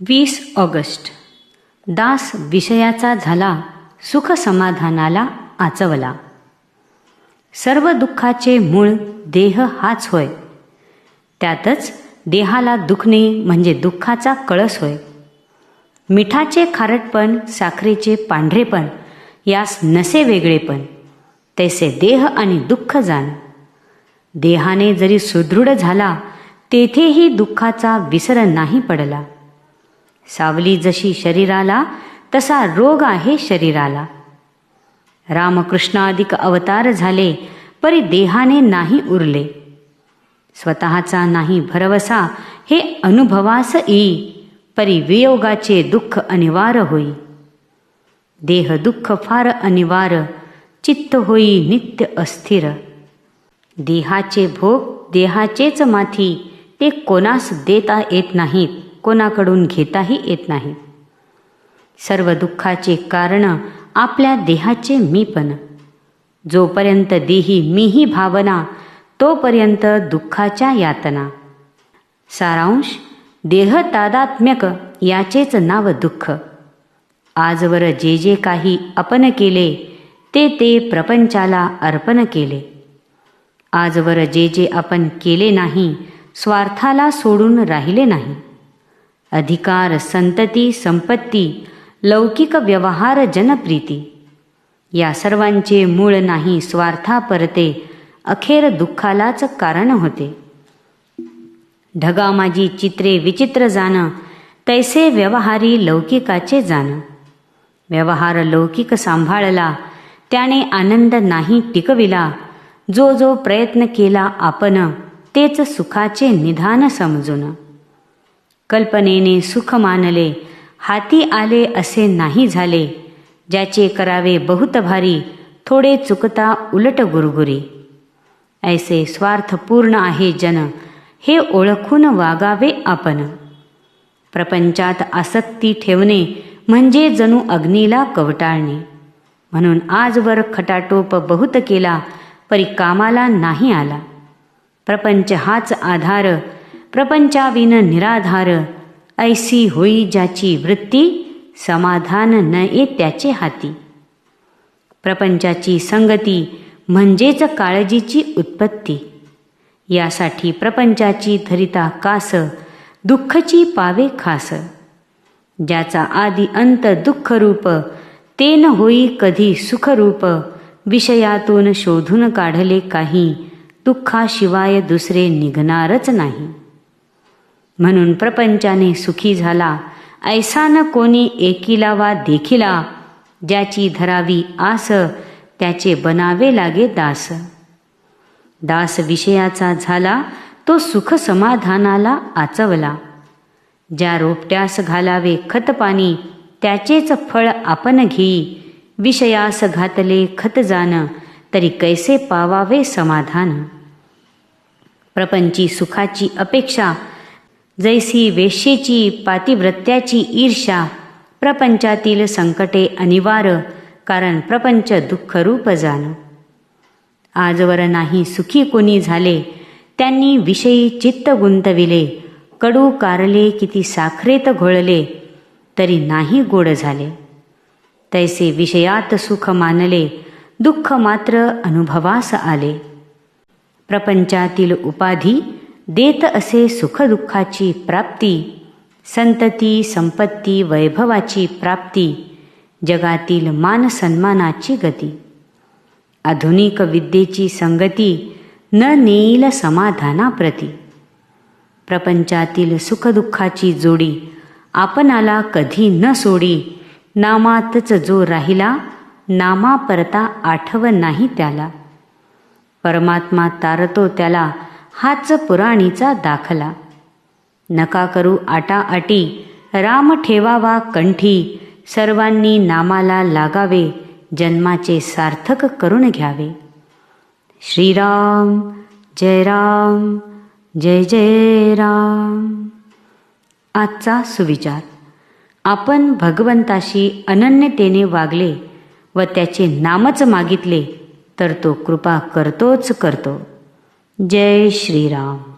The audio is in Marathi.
वीस ऑगस्ट. दास विषयाचा झाला सुख समाधानाला आचवला. सर्व दुःखाचे मूळ देह हाच होय. त्यातच देहाला दुखणे म्हणजे दुःखाचा कळस होय. मिठाचे खारटपण साखरेचे पांढरेपण यास नसे वेगळेपण तैसे देह आणि दुःख जाण. देहाने जरी सुदृढ झाला तेथेही दुःखाचा विसर नाही पडला. सावली जशी शरीराला तसा रोग आहे शरीराला. रामकृष्णाधिक अवतार झाले परी देहाने नाही उरले. स्वतःचा नाही भरवसा हे अनुभवास येई परी वियोगाचे दुःख अनिवार्य होई. देह दुःख फार अनिवार्य चित्त होई नित्य अस्थिर. देहाचे भोग देहाचेच माथी ते कोणास देता येत नाहीत. कोणाकडून घेताही येत नाही. सर्व दुःखाचे कारण आपल्या देहाचे मीपण जोपर्यंत देही मीही भावना तोपर्यंत दुःखाच्या यातना. सारांश देह तादात्म्यक याचेच नाव दुःख. आजवर जे जे काही आपण केले ते ते प्रपंचाला अर्पण केले. आजवर जे जे आपण केले नाही स्वार्थाला सोडून राहिले नाही. अधिकार संतती संपत्ती लौकिक व्यवहार जनप्रीती. या सर्वांचे मूळ नाही स्वार्थापरते अखेर दुःखालाच कारण होते. ढगामाजी चित्रे विचित्र जाणं तैसे व्यवहारी लौकिकाचे जाणं. व्यवहार लौकिक सांभाळला त्याने आनंद नाही टिकविला जो जो प्रयत्न केला आपण तेच सुखाचे निधान समजून. कल्पनेने सुख मानले. हाती आले असे नाही झाले. ज्याचे करावे बहुत भारी थोडे चुकता उलट गुरगुरी. ऐसे स्वार्थपूर्ण आहे जन हे ओळखून वागावे आपण. प्रपंचात आसक्ती ठेवणे म्हणजे जणू अग्नीला कवटाळणे. म्हणून आजवर खटाटोप बहुत केला परी कामाला नाही आला. प्रपंच हाच आधार प्रपंचाविन निराधार ऐसी होई ज्याची वृत्ती समाधान न ये त्याचे हाती प्रपंचाची संगती म्हणजेच काळजीची उत्पत्ती यासाठी प्रपंचाची धरिता कास दुःखची पावे खास ज्याचा आदी अंत दुःखरूप ते न होई कधी सुखरूप विषयातून शोधून काढले काही दुःखाशिवाय दुसरे निघणारच नाही म्हणून प्रपंचाने सुखी झाला. ऐसा न कोणी एकीला वा देखिला ज्याची धरावी आस त्याचे बनावे लागे दास. दास विषयाचा झाला तो सुख समाधानाला आचवला. ज्या रोपट्यास घालावे खतपाणी त्याचेच फळ आपण घेई विषयास घातले खत जाण तरी कैसे पावावे समाधान? प्रपंची सुखाची अपेक्षा जैसी वेश्येची पातिव्रत्याची ईर्षा प्रपंचातील संकटे अनिवार्य कारण प्रपंच दुःखरूप जाण. आजवर नाही सुखी कोणी झाले त्यांनी विषयी चित्त गुंतविले कडू कारले किती साखरेत घोळले तरी नाही गोड झाले. तैसे विषयात सुख मानले दुःख मात्र अनुभवास आले. प्रपंचातील उपाधी देत असे सुखदुःखाची प्राप्ती संतती संपत्ती वैभवाची प्राप्ती जगातील मान सन्मानाची गती. आधुनिक विद्येची संगती न नेईल समाधानाप्रती. प्रपंचातील सुखदुःखाची जोडी आपणाला कधी न सोडी नामातच जो राहिला नामा परता आठव नाही त्याला. परमात्मा तारतो त्याला हाच पुराणीचा दाखला. नका करू आटाआटी राम ठेवावा कंठी सर्वांनी नामाला लागावे जन्माचे सार्थक करून घ्यावे. श्रीराम जय राम जय जय राम. आजचा सुविचार. आपण भगवंताशी अनन्यतेने वागले व त्याचे नामच मागितले तर तो कृपा करतोच करतो. जय श्रीराम।